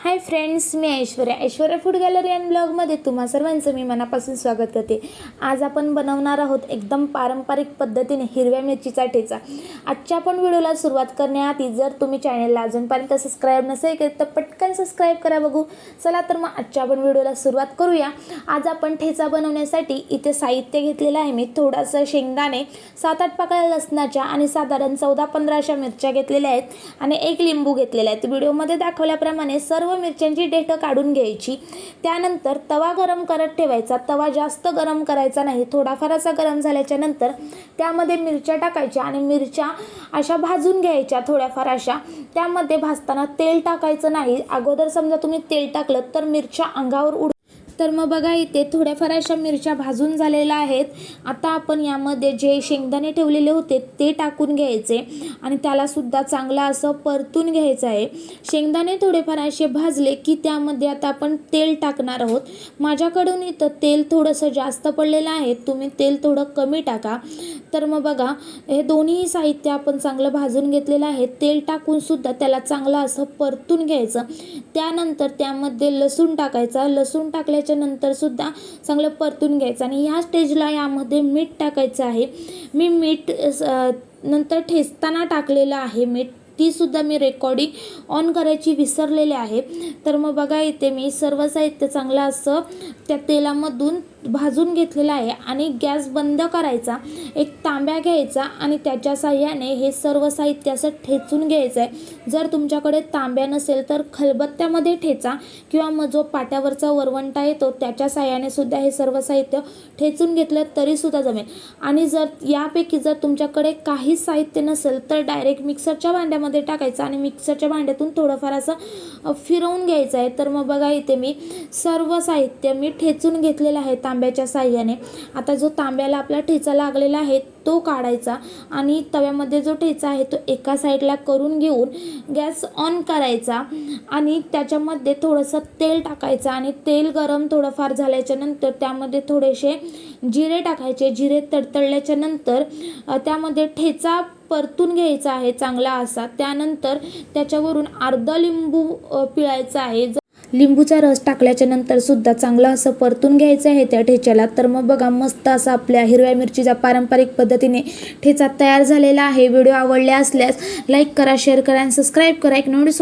High friends me Aishwarya. Aishwarya food gallery and ब्लॉगमध्ये तुम्हा सर्वांचं मी मनापासून स्वागत करते. आज आपण बनवणार आहोत एकदम पारंपरिक पद्धतीने हिरव्या मिरचीचा ठेचा. आजच्या आपण व्हिडिओला सुरुवात करण्याआधी जर तुम्ही चॅनलला अजूनपर्यंत सबस्क्राईब नसेल केलं तर पटकन सबस्क्राईब करा बघू. चला तर मग आजच्या आपण व्हिडिओला सुरुवात करूया. आज आपण ठेचा बनवण्यासाठी इथे साहित्य घेतलेलं आहे मी. थोडासा शेंगदाणे सात आठ पाकळ्या लसणाच्या आणि साधारण चौदा पंधरा अशा मिरच्या घेतलेल्या आहेत आणि एक लिंबू घेतलेला आहे. व्हिडिओमध्ये दाखवल्याप्रमाणे सर्व मिरच्यांची डेटं काढून घ्यायची. त्यानंतर तवा गरम करत ठेवायचा. तवा जास्त गरम करायचा नाही. थोडाफार असा गरम झाल्याच्यानंतर त्यामध्ये मिरच्या टाकायच्या आणि मिरच्या अशा भाजून घ्यायच्या थोड्याफार अशा. त्यामध्ये भाजताना तेल टाकायचं नाही. अगोदर समजा तुम्ही तेल टाकलं तर मिरच्या अंगावर उड तर मग बघा इथे थोड्याफार अशा मिरच्या भाजून झालेल्या आहेत. आता आपण यामध्ये जे शेंगदाणे ठेवलेले होते ते टाकून घ्यायचे आणि त्यालासुद्धा चांगला असं परतून घ्यायचं आहे. शेंगदाणे थोडेफार असे भाजले की त्यामध्ये आता आपण तेल टाकणार आहोत. माझ्याकडून इथं तेल थोडंसं जास्त पडलेलं आहे. तुम्ही तेल थोडं कमी टाका. तर मग बघा हे दोन्ही साहित्य आपण चांगलं भाजून घेतलेलं आहे. तेल टाकूनसुद्धा त्याला चांगलं असं परतून घ्यायचं. त्यानंतर त्यामध्ये लसूण टाकायचा. लसूण टाकल्याच्या नंतर सुद्धा चांगलं परतून घ्यायचं. आणि ह्या स्टेजला यामध्ये मीठ टाकायचं आहे. मी मीठ नंतर ठेचताना टाकलेलं आहे मीठ. ती सुद्धा मी रेकॉर्डिंग ऑन करायची विसरलेले आहे. तर मग बघा इथे मी सर्व साहित्य चांगलं असं त्या तेलामधून भाजून घेतलेलं आहे आणि गॅस बंद करायचा एक तांब्या घ्यायचा आणि त्याच्या साह्याने हे सर्व साहित्य असं ठेचून घ्यायचं आहे जर तुमच्याकडे तांब्या नसेल तर खलबत्त्यामध्ये ठेचा किंवा मग जो पाट्यावरचा वरवंटा येतो त्याच्या साह्याने सुद्धा हे सर्व साहित्य ठेचून घेतलं तरीसुद्धा जमेल. आणि जर यापैकी जर तुमच्याकडे काहीच साहित्य नसेल तर डायरेक्ट मिक्सरच्या भांड्यामध्ये टाकायचं आणि मिक्सरच्या भांड्यातून थोडंफार असं फिरवून घ्यायचं आहे तर मग बघा इथे मी सर्व साहित्य मी ठेचून घेतलेलं आहे. तांब्याच्या साह्याने. आता जो तांब्याला आपला ठेचा लागलेला आहे तो काढायचा आणि तव्यामध्ये जो ठेचा आहे तो एका साईडला करून घेऊन गॅस ऑन करायचा आणि त्याच्यामध्ये थोडंसं तेल टाकायचं आणि तेल गरम थोडंफार झाल्याच्यानंतर त्यामध्ये थोडेसे जिरे टाकायचे. जिरे तडतडल्याच्या नंतर त्यामध्ये ठेचा परतून घ्यायचा आहे चांगला असा. त्यानंतर त्याच्यावरून अर्धा लिंबू पिळायचा आहे. लिंबूचा रस टाकल्याच्या नंतर सुद्धा चांगला असं परतून घ्यायचं आहे त्या ठेच्याला. तर मग बघा मस्त असा आपल्या हिरव्या मिरचीचा पारंपरिक पद्धतीने ठेचा तयार झालेला आहे. व्हिडिओ आवडले असल्यास लाईक करा शेअर करा आणि सबस्क्राईब करा. एक नोटिसोबत